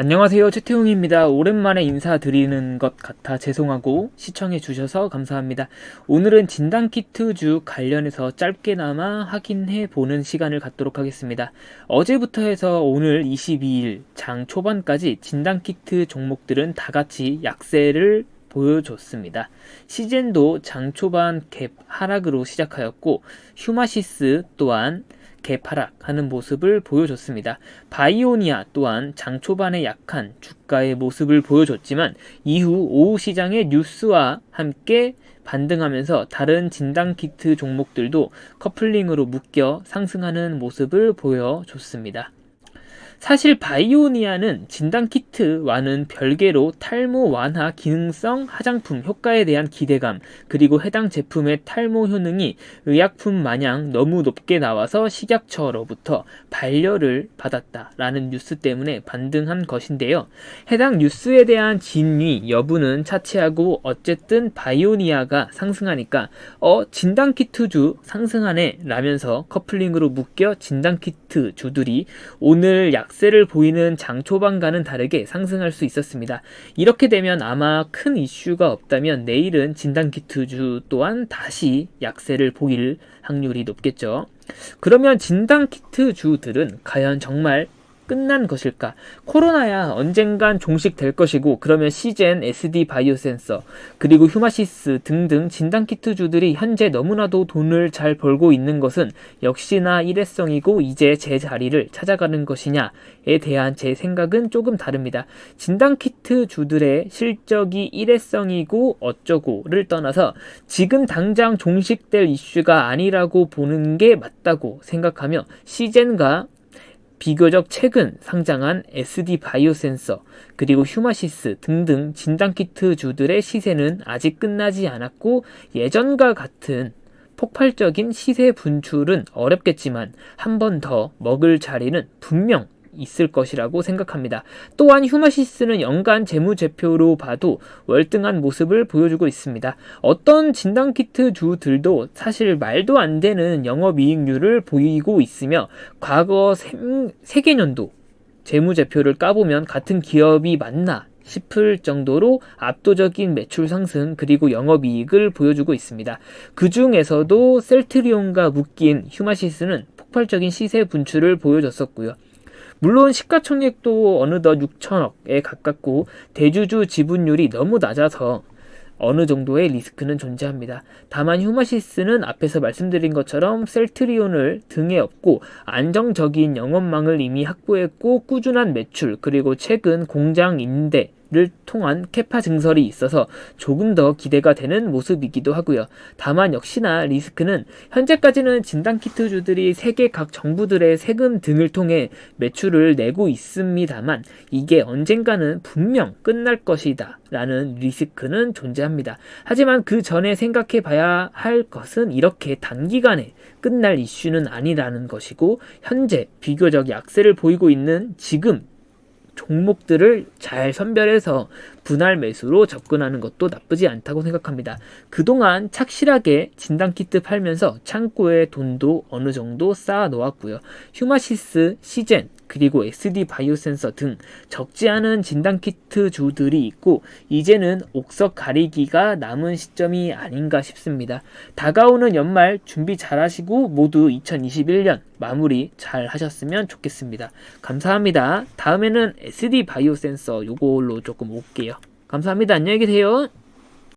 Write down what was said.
안녕하세요. 최태웅입니다. 오랜만에 인사드리는 것 같아 죄송하고 시청해 주셔서 감사합니다. 오늘은 진단키트주 관련해서 짧게나마 확인해 보는 시간을 갖도록 하겠습니다. 어제부터 해서 오늘 22일 장 초반까지 진단키트 종목들은 다 같이 약세를 보여줬습니다. 시젠도 장 초반 갭 하락으로 시작하였고 휴마시스 또한 갭 하락하는 모습을 보여줬습니다. 바이오니아 또한 장 초반에 약한 주가의 모습을 보여줬지만 이후 오후 시장의 뉴스와 함께 반등하면서 다른 진단 키트 종목들도 커플링으로 묶여 상승하는 모습을 보여줬습니다. 사실 바이오니아는 진단 키트와는 별개로 탈모 완화 기능성 화장품 효과에 대한 기대감 그리고 해당 제품의 탈모 효능이 의약품 마냥 너무 높게 나와서 식약처로부터 반려를 받았다라는 뉴스 때문에 반등한 것인데요. 해당 뉴스에 대한 진위 여부는 차치하고 어쨌든 바이오니아가 상승하니까 어 진단 키트주 상승하네 라면서 커플링으로 묶여 진단 키트 주들이 오늘 약 세를 보이는 장 초반과는 다르게 상승할 수 있었습니다. 이렇게 되면 아마 큰 이슈가 없다면 내일은 진단키트주 또한 다시 약세를 보일 확률이 높겠죠. 그러면 진단키트 주들은 과연 정말 끝난 것일까? 코로나야 언젠간 종식될 것이고 그러면 시젠, SD 바이오센서, 그리고 휴마시스 등등 진단키트주들이 현재 너무나도 돈을 잘 벌고 있는 것은 역시나 일회성이고 이제 제 자리를 찾아가는 것이냐에 대한 제 생각은 조금 다릅니다. 진단키트주들의 실적이 일회성이고 어쩌고를 떠나서 지금 당장 종식될 이슈가 아니라고 보는 게 맞다고 생각하며 시젠과 비교적 최근 상장한 SD 바이오센서 그리고 휴마시스 등등 진단키트 주들의 시세는 아직 끝나지 않았고 예전과 같은 폭발적인 시세 분출은 어렵겠지만 한 번 더 먹을 자리는 분명 있을 것이라고 생각합니다. 또한 휴마시스는 연간 재무제표로 봐도 월등한 모습을 보여주고 있습니다. 어떤 진단키트 주들도 사실 말도 안 되는 영업이익률을 보이고 있으며 과거 세계년도 재무제표를 까보면 같은 기업이 맞나 싶을 정도로 압도적인 매출 상승 그리고 영업이익을 보여주고 있습니다. 그 중에서도 셀트리온과 묶인 휴마시스는 폭발적인 시세 분출을 보여줬었고요. 물론 시가총액도 어느덧 6천억에 가깝고 대주주 지분율이 너무 낮아서 어느 정도의 리스크는 존재합니다. 다만 휴마시스는 앞에서 말씀드린 것처럼 셀트리온을 등에 업고 안정적인 영업망을 이미 확보했고 꾸준한 매출 그리고 최근 공장 임대 를 통한 캐파 증설이 있어서 조금 더 기대가 되는 모습이기도 하고요. 다만 역시나 리스크는 현재까지는 진단키트주들이 세계 각 정부들의 세금 등을 통해 매출을 내고 있습니다만 이게 언젠가는 분명 끝날 것이다 라는 리스크는 존재합니다. 하지만 그 전에 생각해 봐야 할 것은 이렇게 단기간에 끝날 이슈는 아니라는 것이고 현재 비교적 약세를 보이고 있는 지금 종목들을 잘 선별해서 분할 매수로 접근하는 것도 나쁘지 않다고 생각합니다. 그동안 착실하게 진단키트 팔면서 창고에 돈도 어느 정도 쌓아 놓았고요. 휴마시스, 시젠, 그리고 SD 바이오센서 등 적지 않은 진단키트 주들이 있고 이제는 옥석 가리기가 남은 시점이 아닌가 싶습니다. 다가오는 연말 준비 잘 하시고 모두 2021년 마무리 잘 하셨으면 좋겠습니다. 감사합니다. 다음에는 SD 바이오센서 요걸로 조금 올게요. 감사합니다. 안녕히 계세요.